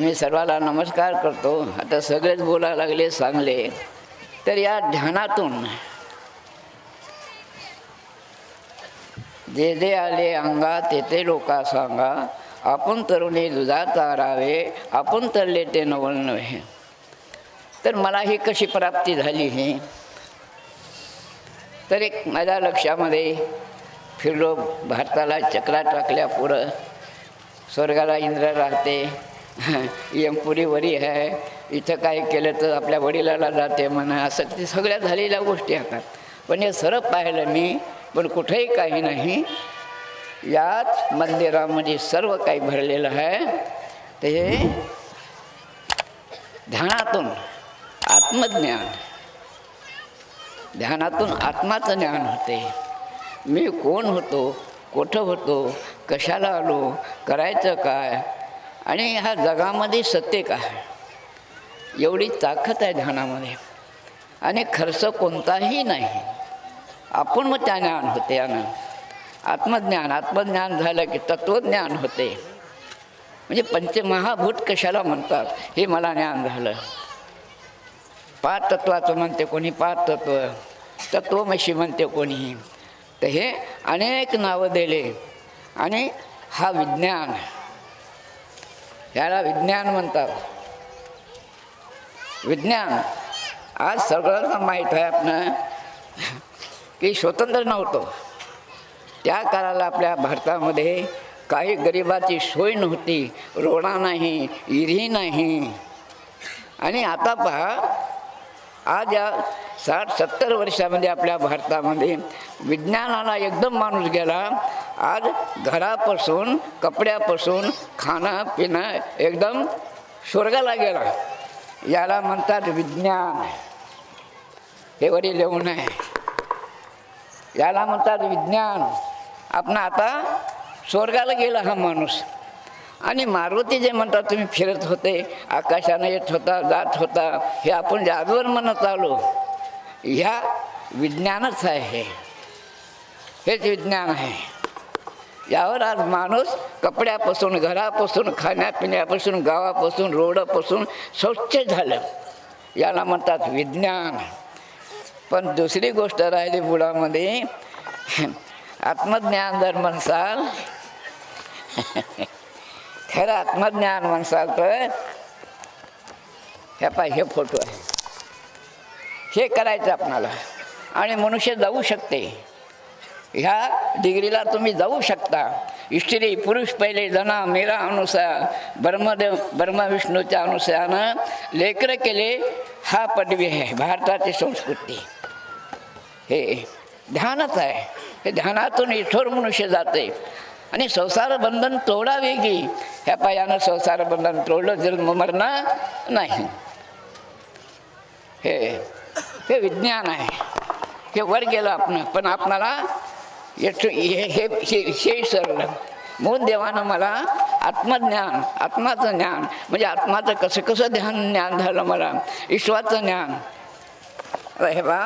मी सर्वाला नमस्कार करतो. आता सगळेच बोलायला लागले चांगले तर या ध्यानातून जे जे आले अंगा ते ते लोका सांगा. आपण तरुणी दुधात आरावे आपण तरले ते नवल नव्हे तर मला ही कशी प्राप्ती झाली ही? तर एक माझ्या लक्षामध्ये फिरलो भारताला चक्रा टाकल्या पुढं. स्वर्गाला इंद्र राहते. यमपुरी वरी आहे. इथं काय केलं तर आपल्या वडिलाला जाते म्हणा असं ते सगळ्या झालेल्या गोष्टी असतात पण हे सरळ पाहिलं मी पण कुठेही काही नाही. याच मंदिरामध्ये सर्व काही भरलेलं आहे. ते ध्यानातून आत्मज्ञान. ध्यानातून आत्माचं ज्ञान होते. मी कोण होतो कुठं होतो कशाला आलो करायचं काय आणि ह्या जगामध्ये सत्य का एवढी ताकद आहे ध्यानामध्ये. आणि खर्च कोणताही नाही. आपण मग त्या ज्ञान होते यानं. आत्मज्ञान आत्मज्ञान झालं की तत्त्वज्ञान होते. म्हणजे पंचमहाभूत कशाला म्हणतात? हे मला ज्ञान झालं. पाच तत्वाचं म्हणते कोणी पाच तत्व. तत्वमशी म्हणते कोणी. तर हे अनेक नावं दिले. आणि हा विज्ञान याला विज्ञान म्हणतात. विज्ञान. आज सगळ्यांना माहीत आहे आपण की स्वतंत्र नव्हतं. त्या काळाला आपल्या भारतामध्ये काही गरिबाची सोय नव्हती रोडा नाही इरी नाही. आणि आता पहा आज या साठ सत्तर वर्षामध्ये आपल्या भारतामध्ये विज्ञानाला एकदम माणूस गेला. आज घरापासून कपड्यापासून खाणं पिणं एकदम स्वर्गाला गेला. याला म्हणतात विज्ञान. हे वरी लिहून आहे. याला म्हणतात विज्ञान. आपण आता स्वर्गाला गेला हा माणूस. आणि मारुती जे म्हणतात तुम्ही फिरत होते आकाशानं येत होता जात होता हे आपण जे आजवर म्हणत आलो ह्या विज्ञानच आहे. हेच विज्ञान आहे. यावर आज माणूस कपड्यापासून घरापासून खाण्यापिण्यापासून गावापासून रोडापासून स्वच्छ झालं. याला म्हणतात विज्ञान. पण दुसरी गोष्ट राहिली बुडामध्ये आत्मज्ञान जर म्हणसाल खरं आत्मज्ञान म्हणसाल तर हे पाय हे फोटो. हे करायचं आपणाला. आणि मनुष्य जाऊ शकते. ह्या डिग्रीला तुम्ही जाऊ शकता. स्त्री पुरुष पहिले जना मेरा अनुसार ब्रह्मदेव ब्रह्मविष्णूच्या अनुसारानं लेकरं केले हा पदवी आहे भारताची संस्कृती. हे ध्यानच आहे. हे ध्यानातून इथोर मनुष्य जाते. आणि संसार बंधन तोडावे की? ह्या पायानं संसार बंधन तोडलं जन्म मरणं नाही. हे हे विज्ञान आहे. हे वर गेलं आपण पण आपणाला येथ हे हे सरलं म्हणून देवानं मला आत्मज्ञान आत्माचं ज्ञान म्हणजे आत्माचं कसं कसं ध्यान ज्ञान झालं मला? ईश्वराचं ज्ञान. हे बा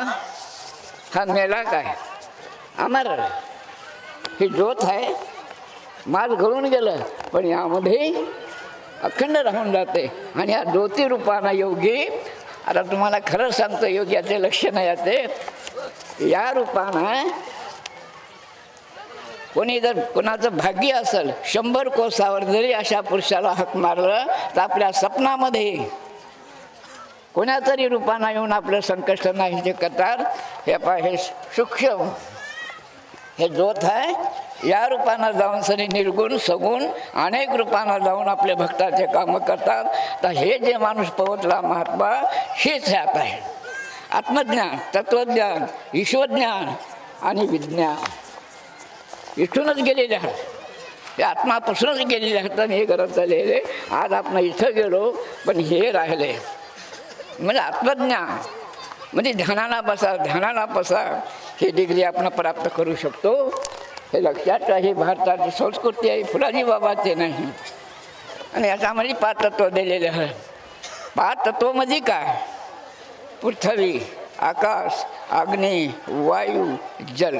हा मेला काय अमर. ही ज्योत आहे. माल गळून गेलं पण यामध्ये अखंड राहून जाते. आणि या ज्योतिरूपानं योगी आता तुम्हाला खरं सांगतो योग्याचे नाही याचे या रूपानं कोणी जर कोणाचं भाग्य असेल शंभर कोसावर जरी अशा पुरुषाला हाक मारलं तर आपल्या स्वप्नामध्ये कोणातरी तरी रूपानं येऊन आपलं संकष्ट नाही जे करतात. हे पा हे सूक्ष्म हे ज्योत आहे. या रूपानं जाऊन सरी निर्गुण सगुण अनेक रूपानं जाऊन आपल्या भक्ताचे कामं करतात. तर हे जे माणूस पोहोचला महात्मा हेच ह्यात आहे. आत्मज्ञान तत्वज्ञान ईश्वज्ञान आणि विज्ञान. इथूनच गेलेले आहात. हे आत्मापासूनच गेलेले आहात आणि हे करत झालेले. आज आपण इथं गेलो पण हे राहिले. म्हणजे आत्मज्ञान. म्हणजे ध्यानाला बसा ध्यानाला बसा. ही डिग्री आपण प्राप्त करू शकतो. हे लक्षात राही भारताची संस्कृती आहे फुलाजी बाबाचे नाही. आणि याच्यामध्ये पाच तत्व दिलेले आहे. पाच तत्वमध्ये म्हणजे काय? पृथ्वी आकाश अग्नी वायू जल.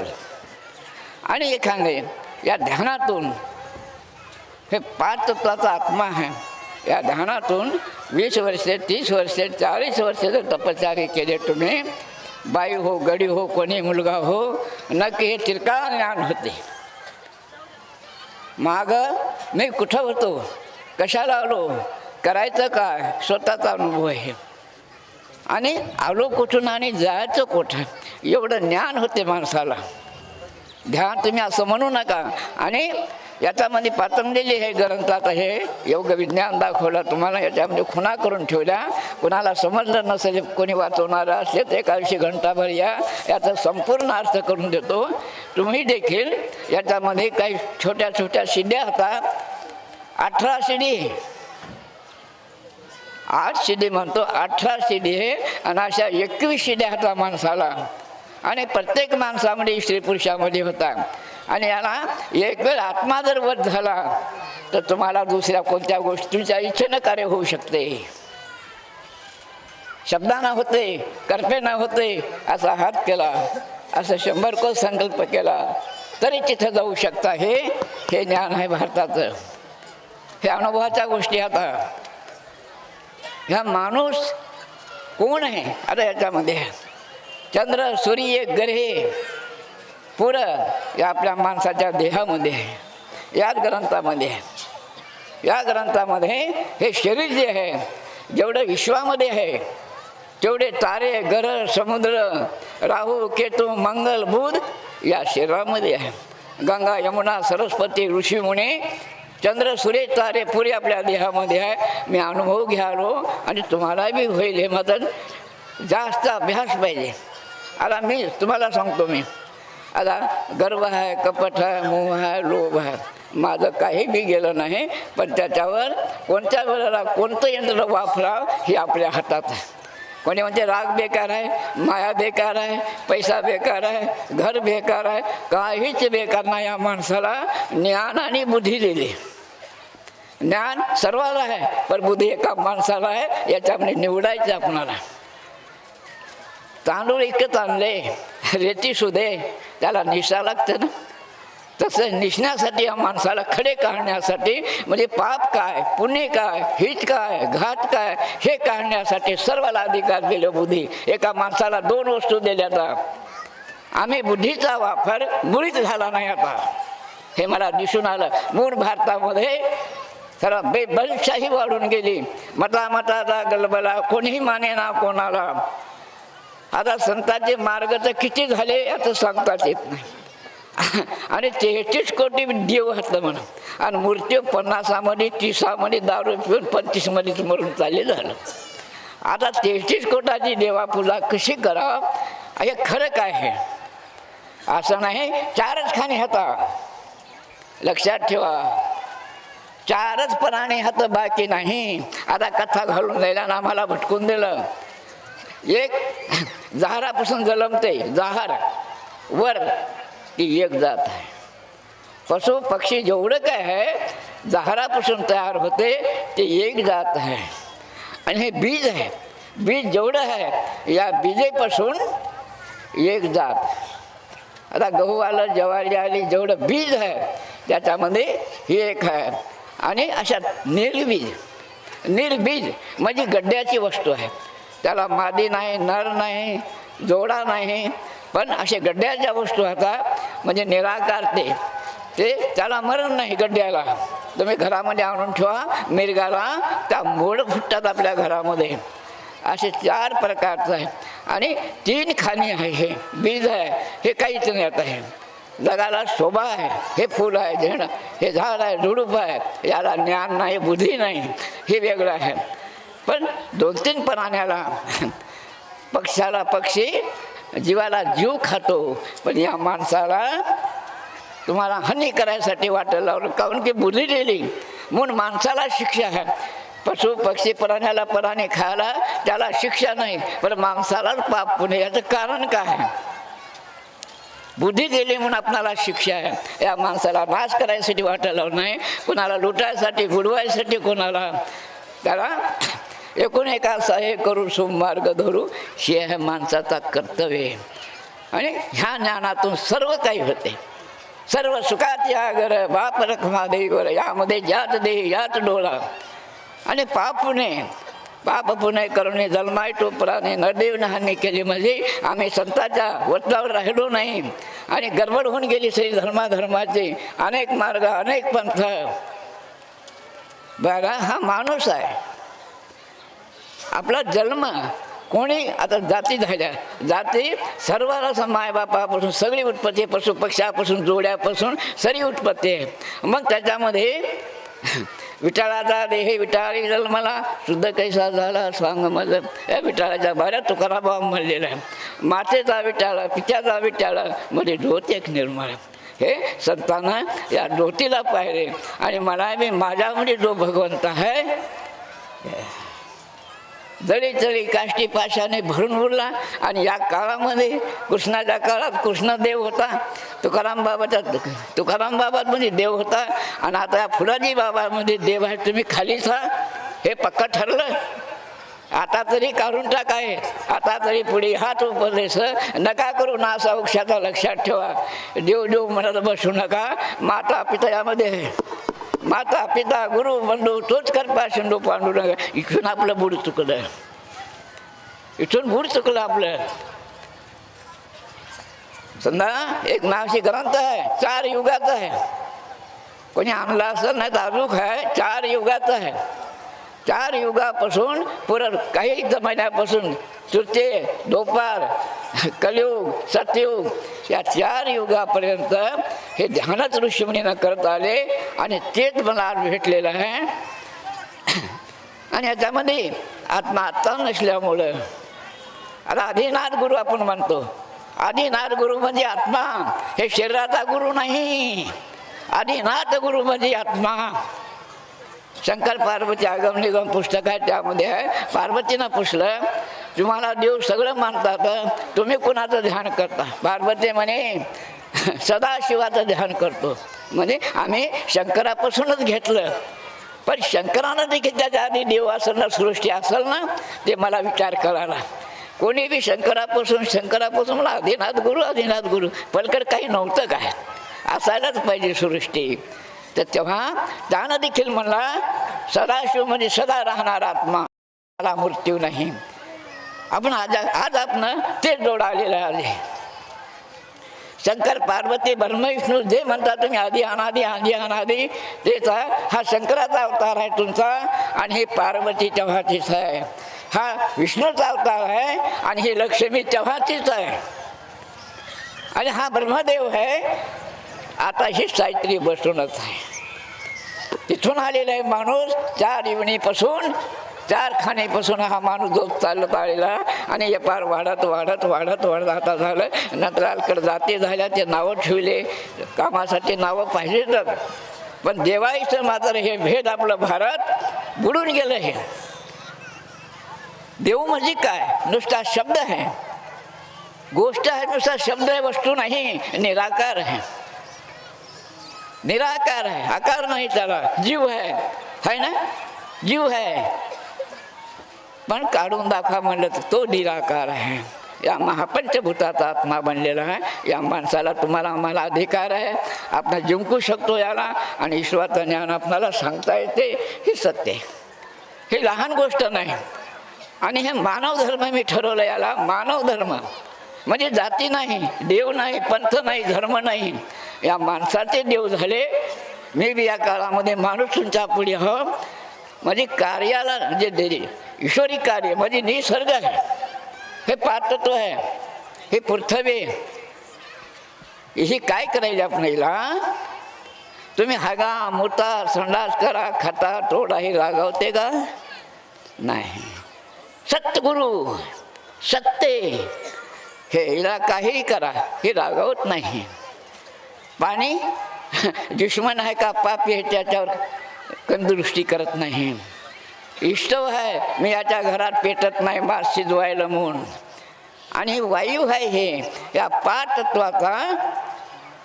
आणि एखादे या ध्यानातून हे पाच तत्वाचा आत्मा आहे. या ध्यानातून वीस वर्षे तीस वर्षे चाळीस वर्षे जर तपश्चर्या केले तुम्ही बाई हो गडी हो कोणी मुलगा हो नक्की हे तिरका ज्ञान होते. माग मी कुठं होतो? कशाला आलो? करायचं काय? स्वतःचा अनुभव आहे. आणि आलो कुठून आणि जायचं कुठं? एवढं ज्ञान होते माणसाला. ध्यान तुम्ही असं म्हणू नका. आणि याच्यामध्ये पातंजली हे ग्रंथात हे योग विज्ञान दाखवलं. तुम्हाला याच्यामध्ये खुणा करून ठेवल्या. कुणाला समजलं नसेल कोणी वाचवणारं असले तर एका दिवशी घंटाभर या याचा संपूर्ण अर्थ करून देतो. तुम्ही देखील याच्यामध्ये काही छोट्या छोट्या शिड्या होतात अठरा शिडी आठ शिडी म्हणतो. अठरा शिडी हे आणि अशा एकवीस शिड्या होता माणसाला. आणि प्रत्येक माणसामध्ये स्त्री पुरुषामध्ये होता. आणि याला एक वेळ आत्मा जर वध झाला तर तुम्हाला दुसऱ्या कोणत्या गोष्टीच्या इच्छेनं कार्य होऊ शकते. शब्दाना होते कर्पेना होते असा हात केला असं शंभर कोस संकल्प केला तरी तिथं जाऊ शकता हे हे ज्ञान आहे भारताचं. हे अनुभवाच्या गोष्टी आता. ह्या माणूस कोण आहे? आता याच्यामध्ये. चंद्र सूर्य ग्रहे पुरं या आपल्या माणसाच्या देहामध्ये आहे याच ग्रंथामध्ये आहे या ग्रंथामध्ये हे शरीर जे आहे जेवढं विश्वामध्ये आहे तेवढे तारे ग्रह समुद्र राहू केतू मंगल बुध या शरीरामध्ये आहे. गंगा यमुना सरस्वती ऋषीमुने चंद्र सूर्य तारे पुरे आपल्या देहामध्ये आहे. मी अनुभव घ्यालो आणि तुम्हाला बी होईल हे मदत. जास्त अभ्यास पाहिजे. आता मी तुम्हाला सांगतो मी. आता गर्व आहे कपट आहे मोह आहे लोभ आहे. माझं काही बी गेलं नाही पण त्याच्यावर कोणत्या वेळेला कोणतं यंत्र वापरा हे आपल्या हातात आहे. कोणी म्हणते राग बेकार आहे माया बेकार आहे पैसा बेकार आहे घर बेकार आहे काहीच बेकार नाही या माणसाला. ज्ञान आणि बुद्धी दिली. ज्ञान सर्वाला आहे पण बुद्धी एका माणसाला आहे याच्यामध्ये निवडायचं आपणाला. तांदूळ इतकं आणले रेती सुदे त्याला निशा लागतं ना. तसं निशण्यासाठी या माणसाला खडे काढण्यासाठी म्हणजे पाप काय पुण्य काय हित काय घात काय हे काढण्यासाठी सर्वाला अधिकार दिले बुद्धी. एका माणसाला दोन वस्तू दिल्या जातात आम्ही बुद्धीचा वापर मुळीच झाला नाही आता. हे मला दिसून आलं. मूळ भारतामध्ये तर बेबलशाही वाढून गेली. मता मताचा गलबला कोणीही माने ना कोणाला. आता संतांचे मार्ग तर किती झाले याचं सांगताच येत नाही. आणि तेहतीस कोटी देव होतं म्हणून. आणि मूर्ती पन्नासामध्ये तीसामध्ये दारू पिऊन पंचवीसमध्येच मरून चालले झालं. आता तेहतीस कोटाची देवापूजा कशी करावं? हे खरं काय आहे? असं नाही. चारच खाणे हाता. लक्षात ठेवा. चारच प्राणी हात बाकी नाही. आता कथा घालून द्यायला ना आम्हाला भटकून दिलं. एक जहारापासून जलमते जहार वर ती एक जात आहे. पशु पक्षी जेवढं काय आहे जहारापासून तयार होते ते एक जात आहे. आणि हे बीज आहे. बीज जेवढं आहे या बीजेपासून एक जात. आता गहू आलं ज्वारी आली जेवढं बीज आहे त्याच्यामध्ये ही एक आहे. आणि अशा निर्बीज निर्बीज म्हणजे गड्ड्याची वस्तू आहे. त्याला मादी नाही नर नाही जोडा नाही. पण असे गड्ड्याच्या वस्तू आता म्हणजे निराकार ते. ते त्याला मरण नाही गड्ड्याला. तुम्ही घरामध्ये आणून ठेवा मिरगाला. त्या मोड फुटतात आपल्या घरामध्ये. असे चार प्रकारचं आहे. आणि तीन खाणी आहे हे. बीज आहे. हे काहीच नाही आता आहे जगाला शोभा आहे. हे फुल आहे झेंड. हे झाड आहे झुडूप आहे. याला ज्ञान नाही बुद्धी नाही. हे वेगळं आहे. पण दोन तीन प्राण्याला पक्षाला पक्षी जीवाला जीव खातो. पण या माणसाला तुम्हाला हानी करायसाठी वाटायला लावलं. काहून की बुद्धी दिली म्हणून माणसाला शिक्षा आहे पशु पक्षी प्राण्याला प्राणी खायला त्याला शिक्षा नाही. पण माणसालाच पाप पुणे याचं कारण काय? आहे बुद्धी दिली म्हणून आपणाला शिक्षा आहे. या माणसाला नाश करायसाठी वाटायला नाही कोणाला लुटायसाठी बुडवायसाठी कोणाला? त्याला एकूण एका हे करू सुमार्ग धरू हे आहे माणसाचा कर्तव्य आणि ह्या ज्ञानातून सर्व काही होते. सर्व सुखात या घर बाप रखमा देवर यामध्ये ज्यात दे याच डोळा. आणि पाप पुणे पाप पुणे करुणे जन्माय टोपराने नरदेव हानी केली म्हणजे आम्ही संताच्या वचनावर राहिलो नाही. आणि गडबड होऊन गेली श्री धर्माधर्माचे. अनेक मार्ग अनेक पंथ. बघा हा माणूस आहे. आपला जन्म कोणी आता जाती झाल्या. जाती सर्वाला मायबापापासून सगळी उत्पत्ती पशु पक्षापासून जोड्यापासून सरी उत्पत्ती आहे. मग त्याच्यामध्ये विठाळाचा देह विठाळी जन्मला शुद्ध कैसा झाला सांग मज या विठाळाच्या बाऱ्या तुकाराबा म्हणलेला आहे. मातेचा विठाळा पित्याचा विठाळा मध्ये म्हणजे ज्योत एक निर्मळ हे संतांना या ज्योतीला पाहिले. आणि मला मी माझ्यामध्ये जो भगवंत आहे जळी जळी काष्टी पाशाने भरून उरला आणि या काळामध्ये कृष्णाच्या काळात कृष्णदेव होता. तुकाराम बाबाचा तुकाराम बाबा म्हणजे देव होता. आणि आता या फुलाजी बाबामध्ये देव आहे. तुम्ही खालीच हा हे पक्का ठरलं. आता तरी काढून टाकाय आता तरी पुढे हात उपदेश. नका करू ना असा वृक्षाचा लक्षात ठेवा. देव देव म्हणत बसू नका. माता पिता यामध्ये आहे माता पिता गुरु बंधू तोच करपा शिंदू पांडू इथून आपलं बुड चुकलं. इथून बुड चुकलं आपलं. समजा एक नावशी ग्रंथ आहे चार युगाचा आहे. कोणी आणला असं नाही तर अजूक आहे चार युगाचा आहे. चार युगापासून पुरं काही महिन्यापासून तृतीय दोपार कलियुग सतयुग या चार युगापर्यंत हे ध्यानच ऋषीमुनीनं करत आले आणि तेच मला आज भेटलेलं आहे. आणि याच्यामध्ये आत्मा आत्ता नसल्यामुळं आता आदिनाथ गुरु आपण म्हणतो. आदिनाथ गुरु म्हणजे आत्मा हे शरीराचा गुरु नाही. आदिनाथ गुरु म्हणजे आत्मा. शंकर पार्वती आगम निगम पुस्तक आहे त्यामध्ये आहे. पार्वतीनं पुसलं. तुम्हाला देव सगळं मानतात. तुम्ही कुणाचं ध्यान करता? पार्वती म्हणे सदाशिवाचं ध्यान करतो. म्हणजे आम्ही शंकरापासूनच घेतलं. पण शंकरानं देखील त्याच्या आधी देव असेल ना सृष्टी असेल ना ते मला विचार करायला. कोणी बी शंकरापासून शंकरापासून मला अधिनाथ गुरु आदिनाथ गुरु. पलकड काही नव्हतं काय? असायलाच पाहिजे सृष्टी. तर तेव्हा त्यानं देखील म्हणला सदाशिव म्हणजे सदा राहणार आत्मा मला मृत्यू नाही. आपण आज आज आपण ते जोडालेलं आले शंकर पार्वती ब्रह्मविष्णू जे म्हणता तुम्ही आधी अनादी आधी अनादी तेचा हा शंकराचा अवतार आहे तुमचा आणि हे पार्वती तेव्हाचीच आहे. हा विष्णूचा अवतार आहे आणि ही लक्ष्मी तेव्हाचीच आहे. आणि हा ब्रह्मदेव आहे आता ही सावित्री बसूनच आहे. तिथून आलेला आहे माणूस चार इवणीपासून चार खाणीपासून हा माणूस जो चालत आलेला आणि यपार वाढत वाढत वाढत वाढत आता झालं. नंतर जाते जाती झाल्या ते नावं ठेवले. कामासाठी नावं पाहिजेतच पण देवाईचं मात्र हे भेद आपलं भारत बुडून गेलं हे. देव म्हणजे काय? नुसता शब्द आहे. गोष्ट आहे नुसता शब्द आहे वस्तू नाही निराकार आहे. निराकार आहे आकार नाही त्याला जीव आहे है ना? जीव आहे पण काढून दाखवा म्हणलं तर तो निराकार आहे. या महापंचभूताचा आत्मा बनलेला आहे. या माणसाला तुम्हाला आम्हाला अधिकार आहे. आपण जिंकू शकतो याला आणि ईश्वराचं ज्ञान आपणाला सांगता येते. हे सत्य हे लहान गोष्ट नाही. आणि हे मानव धर्म मी ठरवलं याला. मानव धर्म. म्हणजे जाती नाही देव नाही पंथ नाही धर्म नाही. या माणसाचे देव झाले. मी बी या काळामध्ये माणूस तुमच्यापुढे हो? म्हणजे कार्याला जे दिले. ईश्वरी कार्य म्हणजे निसर्ग आहे. हे पातत्व आहे. हे पृथ्वी ही काय करायची आपल्याला तुम्ही हागा मुता संडास करा खाता तोडा हे रागावते का? नाही. सत्गुरु सत्य. हे हिला काहीही करा हे रागावत नाही. पाणी? दुश्मन आहे का? पापी आहे त्याच्यावर. कंदुरुष्टी करत नाही. इष्टव आहे. मी याच्या घरात पेटत नाही मास शिजवायला म्हणून. आणि वायू आहे हे. या पाचत्वाचा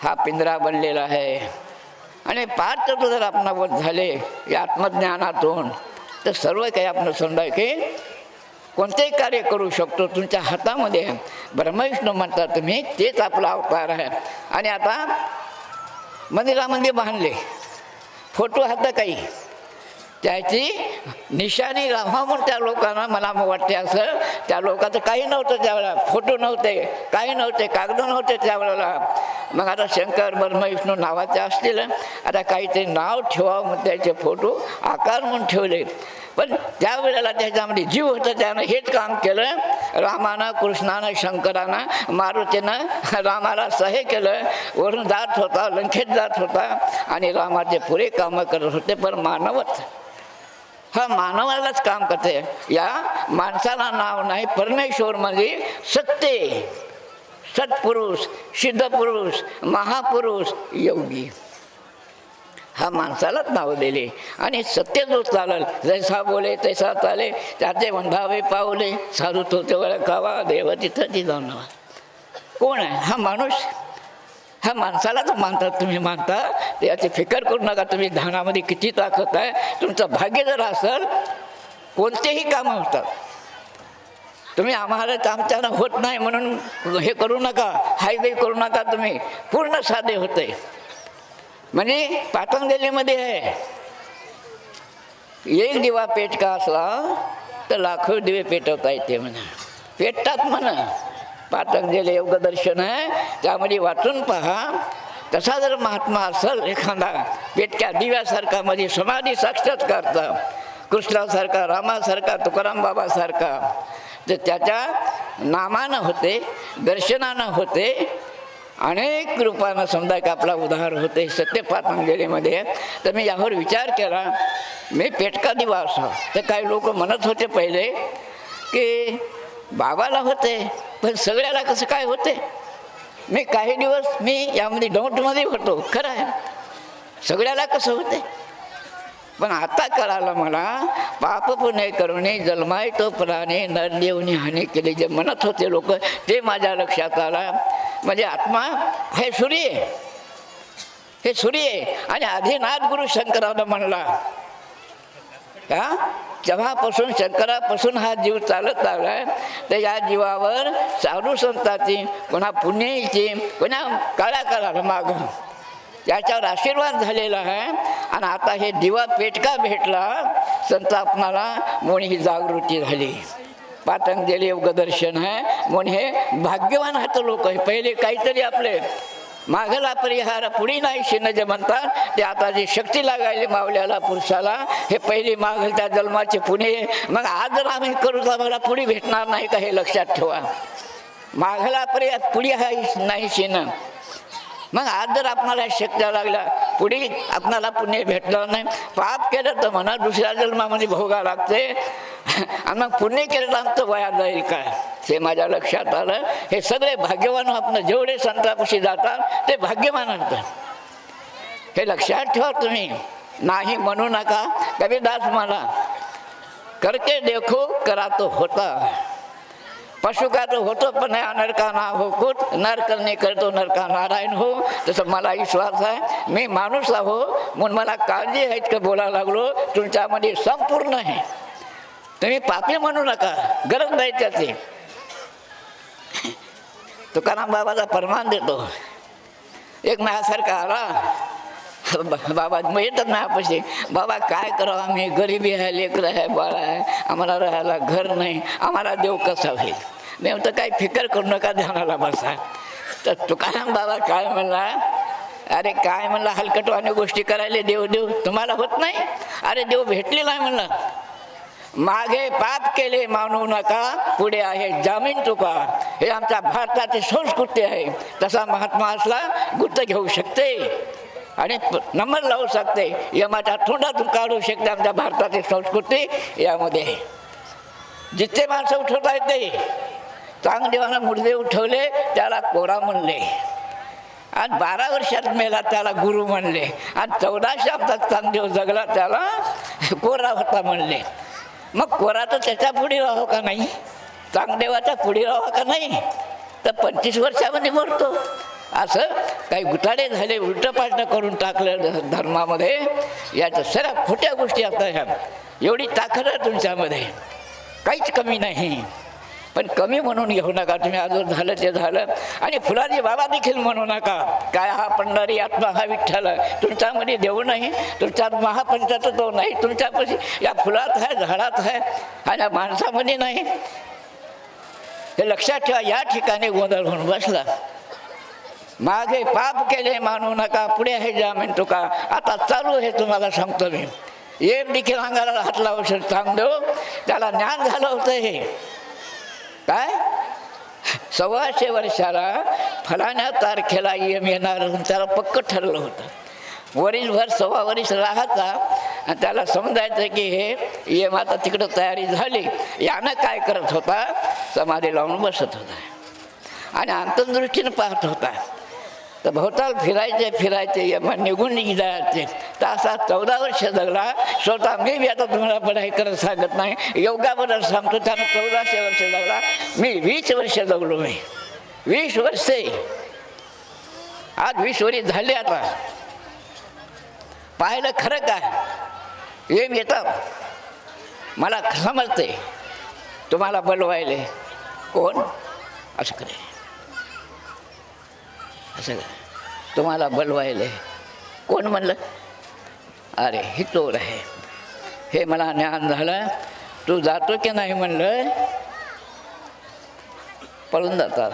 हा पिंजरा बनलेला आहे. आणि पाच तत्व जर आपणावर झाले या आत्मज्ञानातून तर सर्व काही आपण समजा की कोणतेही कार्य करू शकतो तुमच्या हातामध्ये. ब्रह्मविष्णू म्हणतात तुम्ही तेच आपला अवतार आहे. आणि आता मंदिरामध्ये बांधले. फोटो हात काही. त्याची निशाणी राहा म्हणून त्या लोकांना मला वाटते असं. त्या लोकांचं काही नव्हतं त्यावेळेला. फोटो नव्हते काही नव्हते कागद नव्हते त्यावेळेला. मग आता शंकर ब्रह्म विष्णू नावाचे असतील. आता काहीतरी नाव ठेवावं म्हणून त्याचे फोटो आकार म्हणून ठेवले. पण त्यावेळेला त्याच्यामध्ये जीव होता त्यानं हेच काम केलं. रामानं कृष्णानं शंकरानं मारुतीनं रामाला सहे केलं. वरून जात होता लंकेत जात होता आणि रामाचे पुरे कामं करत होते पण मानवत हा मानवालाच काम करते. या माणसाला नाव नाही परमेश्वर म्हणजे सत्य सत्पुरुष सिद्धपुरुष महापुरुष योगी. हा माणसालाच नाव दिले. आणि सत्य जो चालल जैसा बोले तैसा चाले. त्याचे वंधावे पावले साधू तो तेवढा कावा देव तिथं ती जाऊन कोण आहे? हा माणूस हा माणसालाच मानतात तुम्ही मानता त्याची फिकर करू नका तुम्ही ध्यानामध्ये किती ताकद आहे? तुमचं भाग्य जर असेल कोणतेही कामं होतात. तुम्ही आम्हाला आमच्यानं होत नाही म्हणून हे करू नका हायवे करू नका तुम्ही. पूर्ण साधे होते. म्हणजे पातंजलीमध्ये आहे. एक दिवा पेटका असला तर लाखो दिवे पेटवता येते म्हणा. पेटतात म्हणा. पातंजली योगदर्शन आहे. त्यामध्ये वाचून पहा. तसा जर महात्मा असेल एखादा पेटक्या दिव्यासारखा म्हणजे समाधी साक्षात्कारचा कृष्णासारखा रामासारखा तुकाराम बाबासारखा. तर त्याच्या नामानं होते दर्शनानं होते अनेक रूपानं समजा की आपला उदाहरण होते सत्य पातंजलीमध्ये. तर मी यावर विचार केला मी पेटका दिवा असा. तर काही लोक म्हणत होते पहिले की बाबाला होते पण सगळ्याला कसं काय होते? मी काही दिवस मी यामध्ये डोंटमध्ये होतो खरं आहे. सगळ्याला कसं होते? पण आता कळालं मला पाप पुणे करुणे जन्माय तो प्राणे नरदेवनी हानी केली जे म्हणत होते लोक ते माझ्या लक्षात आला. म्हणजे आत्मा हे सूर्य आहे. हे सूर्य आहे. आणि आधीनाथ गुरु शंकरानं म्हणला का जेव्हापासून शंकरापासून हा जीव चालत आला तर या जीवावर साधू संतांची कोणा पुण्याची कोणा काळ्या काळाला माग. याच्यावर आशीर्वाद झालेला आहे. आणि आता हे दिवा पेटका भेटला संत आपणाला म्हणून ही जागृती झाली. पातंजली योगदर्शन आहे. म्हणून हे भाग्यवान हात लोक आहे पहिले काहीतरी आपले मागला परिहार पुढी नाही शिन जे म्हणतात. ते आता जी शक्ती लागायली मावल्याला पुरुषाला हे पहिली मागल त्या जन्माचे पुणे. मग आज जर आम्ही करू तर आम्हाला पुढी भेटणार नाही का हे लक्षात ठेवा. मागला पर्याय पुढी आहे नाही शिन मग आज जर आपणाला शक्य लागला पुढे आपणाला पुण्य भेटलं नाही. पाप केलं तर म्हणा दुसऱ्या जन्मामध्ये भोगा लागते. आणि मग पुण्य केलं तर आमचं वया जाईल काय? हे माझ्या लक्षात आलं हे सगळे भाग्यवान हो आपण जेवढे संतापाशी जातात ते भाग्यवान असतात हे लक्षात ठेवा तुम्ही. नाही म्हणू नका. कविदास मला करके देखो करा तो होता. पशु का तो होतो पण नाही नरका ना हो. कुठ नर करतो नरका नारायण हो. तसं मला विश्वास आहे. मी माणूस आहो. म्हणून मला काळजी आहे का बोलायला लागलो. तुमच्यामध्ये संपूर्ण आहे. तुम्ही पापी म्हणू नका. गरज नाही त्याची. तुकाराम बाबाचा परमान देतो. एक माझ्यासारखा आला. बाबा मग येतात ना आपशी बाबा काय करावं आम्ही? गरिबी आहे लेकरं आहे बाळ आहे. आम्हाला राहायला घर नाही. आम्हाला देव कसा होईल? मी तर काही फिकर करू नका ध्यानाला बसा. तर तुकाराम बाबा काय म्हणला? अरे काय म्हणला? हलकटवाने गोष्टी करायला देव देव. तुम्हाला होत नाही? अरे देव भेटलेला आहे म्हणलं. मागे पाप केले मानू नका पुढे आहे जामीन तुका. हे आमच्या भारताची संस्कृती आहे. तसा महात्मा असला गुप्त घेऊ शकते. आणि नंबर लावू शकते. यमाच्या तोंडातून काढू शकते आमच्या भारताची संस्कृती. यामध्ये जिथे माणसं उठवता येते चांगदेवानं मुर्दे उठवले त्याला कोरा म्हणले. आणि बारा वर्षात मेला त्याला गुरु म्हणले. आणि चौदा शब्दात चांगदेव जगला त्याला कोरा होता म्हणले. मग कोरा तर त्याच्या पुढे राहो का नाही? चांगदेवाचा पुढे राहावा का नाही? तर पंचवीस वर्षामध्ये मरतो. असं काही गुताडे झाले उलटं करून टाकलं ध- धर्मामध्ये. याच्या सर्व खोट्या गोष्टी असतात ह्या एवढी ताकद तुमच्यामध्ये. काहीच कमी नाही. पण कमी म्हणून घेऊ नका. तुम्ही अजून झालं ते झालं. आणि फुलाजी बाबा देखील म्हणू नका. काय हा पंढरी आत्मा हा विठ्ठल तुमच्यामध्ये देऊ नाही. तुमच्यात महापंचात तो नाही. तुमच्यापाशी या फुलात आहे झाडात आहे. आणि या माणसामध्ये नाही. हे लक्षात ठेवा या ठिकाणी गोंधळ होऊन बसला. मागे पाप केले मानू नका. पुढे आहे म्हणतो का आता चालू हे तुम्हाला सांगतो मी. एक देखील अंगाला हात लावू शकतो. देऊ त्याला ज्ञान झालं होतं हे. काय? सव्वाशे वर्षाला फलाण्या तारखेला एम येणार त्याला पक्क ठरलं होतं. वरीसभर सव्वा वरीस राहायचा आणि त्याला समजायचं की हे एम आता तिकडं तयारी झाली. यानं काय करत होता? समाधी लावून बसत होता. आणि अंतर्दृष्टीनं पाहत होता. तर भोवताल फिरायचे फिरायचे मग निघून जायचे. तर असा चौदा वर्ष जगला. स्वतः मी बी आता तुम्हाला पढाई करत सांगत नाही. योगाबद्दल सांगतो त्यानं चौदाशे वर्ष जगला. मी वीस वर्ष जगलो मी. वीस वर्षे. आज वीस वर्ष झाले आता. पाहिलं खरं काय? येम येतात मला समजते तुम्हाला बोलवायले. कोण? असं करे असं तुम्हाला बोलवायले. कोण म्हणलं? अरे ही चोर आहे. हे मला ज्ञान झालं. तू जातो की नाही म्हणलं? पळून जातात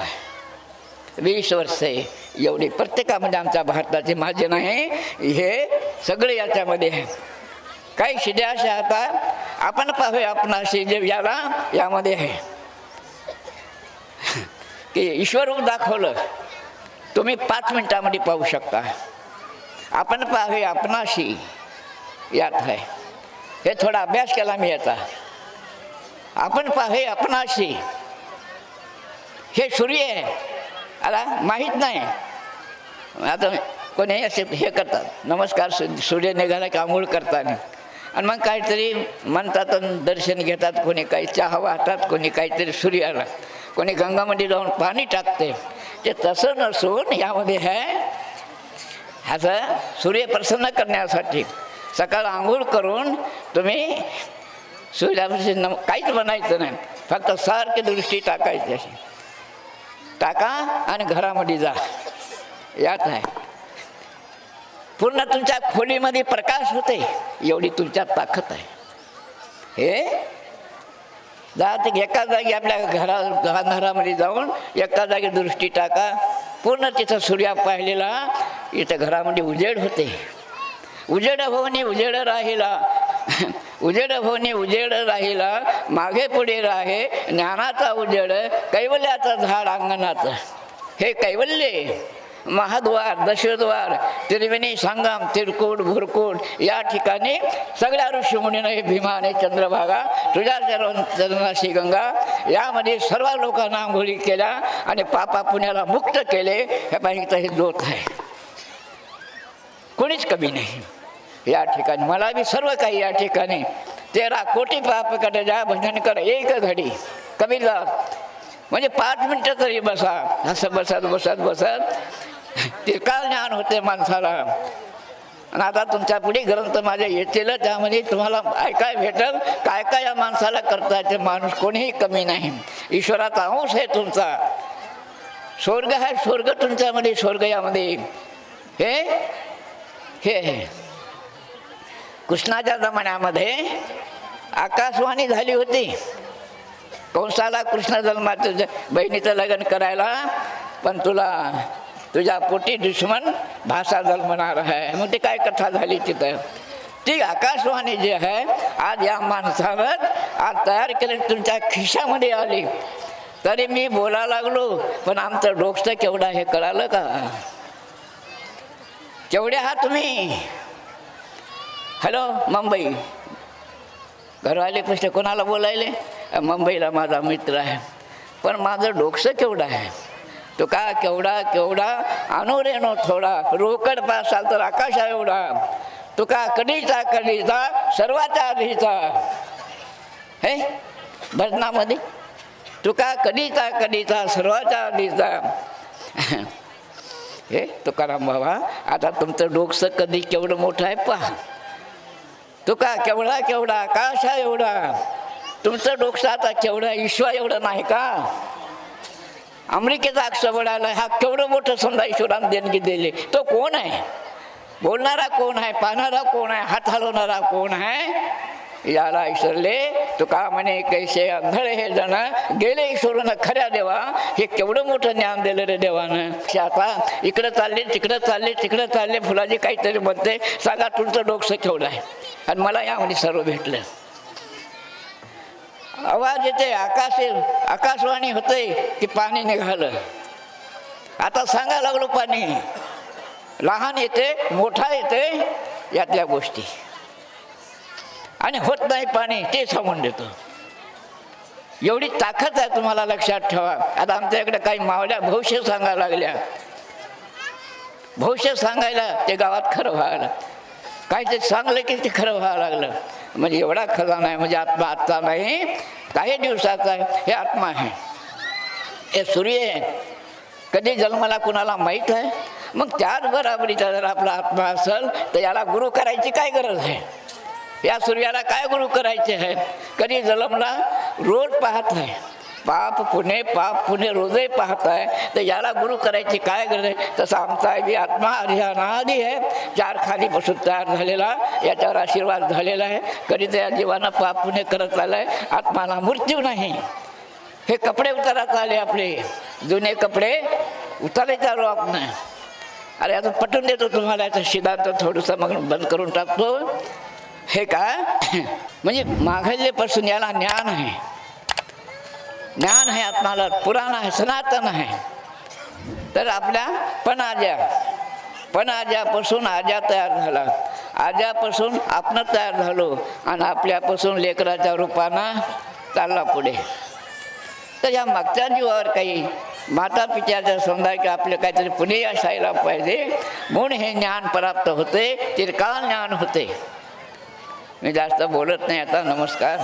वीस वर्षे एवढी प्रत्येकामध्ये आमच्या भारताचे माझे नाही. हे सगळे याच्यामध्ये. आहे काही शिद्या अशा आता. आपण पाहूया आपणाशी जे याला यामध्ये. आहे की ईश्वर दाखवलं. तुम्ही पाच मिनिटामध्ये पाहू शकता. आपण पाहूया आपणाशी यात आहे. हे थोडा अभ्यास केला मी याचा. आपण पाहूया आपणाशी. हे सूर्य आहे. आला? माहीत नाही. आता कोणी असे हे करतात. नमस्कार सूर्य निघाला की आंघोळ करतात आणि मग काहीतरी म्हणतात आणि दर्शन घेतात. कोणी काही चहा वाहतात कोणी काहीतरी सूर्याला. कोणी गंगामध्ये जाऊन पाणी टाकते. ते तसं नसून यामध्ये आहे ह्याचं सूर्य प्रसन्न करण्यासाठी सकाळ आंघोळ करून तुम्ही सूर्यापाशी नम काहीच बनायचं नाही. फक्त सारखी दृष्टी टाकायची अशी. टाका आणि घरामध्ये जा. यात आहे. पूर्ण तुमच्या खोलीमध्ये प्रकाश होते एवढी तुमच्यात ताकद आहे. हे जा एका जागी आपल्या घरा घरामध्ये जाऊन एका जागी दृष्टी टाका. पूर्ण तिथं सूर्या पाहिलेला इथं घरामध्ये उजेड होते. उजेड भवनी उजेड राहिला. उजेड भवनी उजेड राहिला. मागे पुढे राहे ज्ञानाचा उजेड कैवल्याचं झाड अंगणाचं. हे कैवल्य महाद्वार दशद्वार त्रिवेणी संगम तिरकूट भुरकूट या ठिकाणी सगळ्या ऋषीमुनीनं हे भीमा आणि चंद्रभागा तुझ्या चरण चरणाशी गंगा यामध्ये सर्व लोकांना आंघोळी केल्या आणि पापा पुण्याला मुक्त केले. हे पाहिजे हे जोत आहे. कोणीच कमी नाही. या ठिकाणी मला बी सर्व काही या ठिकाणी. तेरा कोटी पाप कट जा भजन कर एक घडी. कमी जा. म्हणजे पाच मिनटं तरी बसा. असं बसत बसत बसत. तिरकाल ज्ञान होते माणसाला. आणि आता तुमच्यापुढे ग्रंथ माझे येतील त्यामध्ये तुम्हाला काय काय भेटल काय काय या माणसाला करता येते माणूस कोणीही कमी नाही. ईश्वराचा अंश आहे तुमचा. स्वर्ग आहे स्वर्ग तुमच्यामध्ये स्वर्ग यामध्ये. हे हे. कृष्णाच्या जमान्यामध्ये आकाशवाणी झाली होती. कंसाला कृष्ण जन्माचं बहिणीचं लग्न करायला पण तुला तुझ्या पोटी दुश्मन भाषा जन्मणार आहे मग ते काय कथा झाली तिथं? ती आकाशवाणी जी आहे आज या माणसानं आज तयार केली तुमच्या खिशामध्ये आली. तरी मी बोला लागलो पण आमचं डोकं केवढं हे कळालं का? केवढे आहात तुम्ही? हॅलो मुंबई. घरवाले प्रश्न कोणाला बोलायले? मुंबईला माझा मित्र आहे. पण माझं डोकसं केवढं आहे? तुका केवढा केवढा? आणू थोडा. रोकड पासाल तर आकाशा एवढा. तुका कडीचा कडीचा सर्वाच्या आधीचा. हे? भजनामध्ये? तुका कडीचा कडीचा सर्वाच्या आधीचा. हे? तुकाराम बाबा आता तुमचं डोकसं कधी केवढं मोठं आहे पहा. तुका केवढा केवढा? आकाशा एवढा. तुमचं डोकसं आता केवढा? ईश्वर एवढं नाही का? अमेरिकेचा अक्ष बडाला हा केवढं मोठं समजा ईश्वरानं देणगी दिली. तो कोण आहे? बोलणारा कोण आहे? पाहणारा कोण आहे? हात हलवणारा कोण आहे? याला ईश्वरले का म्हणे कैसे अंधळे हे जण. गेले ईश्वरानं खऱ्या देवा. हे केवढं मोठं ज्ञान दिलं रे देवानं. आता इकडं चालले तिकडं चालले तिकडं चालले. फुलाजी काहीतरी म्हणते सांगा तुमचं डोकसं केवढं आहे. आणि मला यामध्ये सर्व भेटलं. आवाज येते आकाश आकाशवाणी होते की पाणी निघालं. आता सांगा लागलो पाणी. लहान येते मोठा येते यातल्या गोष्टी. आणि होत नाही पाणी ते सांगून देतो. एवढी ताकद आहे तुम्हाला लक्षात ठेवा. आता आमच्याकडे काही मावल्या भविष्य सांगायला लागल्या. भविष्य सांगायला ते गावात खरं व्हायला काही ते सांगलं की ते खरं व्हायला लागलं. म्हणजे एवढा खजाना आहे म्हणजे आत्मा आत्ता नाही काही दिवसाचा आहे हे आत्मा आहे. हे सूर्य आहे. कधी जन्माला कुणाला माहीत आहे? मग त्याच बराबरीचा जर आपला आत्मा असेल तर याला गुरु करायची काय गरज आहे? या सूर्याला काय गुरु करायचे आहे? कधी जन्मला रोज पाहत आहे. पाप पुणे पाप पुणे रोजही पाहत आहे तर याला गुरु करायची काय गरज आहे? तसं आमचा बी आत्मा आधी आहे. चार खालीपासून तयार झालेला याच्यावर आशीर्वाद झालेला आहे. कधी त्या जीवानं पाप पुणे करत आलं आहे आत्माला मृत्यू नाही. हे कपडे उतारात आले आपले. जुने कपडे उतारायचे आलो आपण अरे आता पटून देतो तुम्हाला. याचा सिद्धांत थोडंसं मग बंद करून टाकतो. हे का? म्हणजे मागल्यापासून याला ज्ञान आहे. ज्ञान आहे आत्माला पुराण आहे सनातन आहे. तर आपल्या पण आज्या पण आज्यापासून आजा तयार झाला. आज्यापासून आपण तयार झालो आणि आपल्यापासून लेकराच्या रूपानं चालला पुढे. तर या मागच्या जीवावर काही माता पित्याचा समजा की आपलं काहीतरी पुणे असायला पाहिजे म्हणून हे ज्ञान प्राप्त होते चिरकाळ ज्ञान होते. मी जास्त बोलत नाही आता नमस्कार.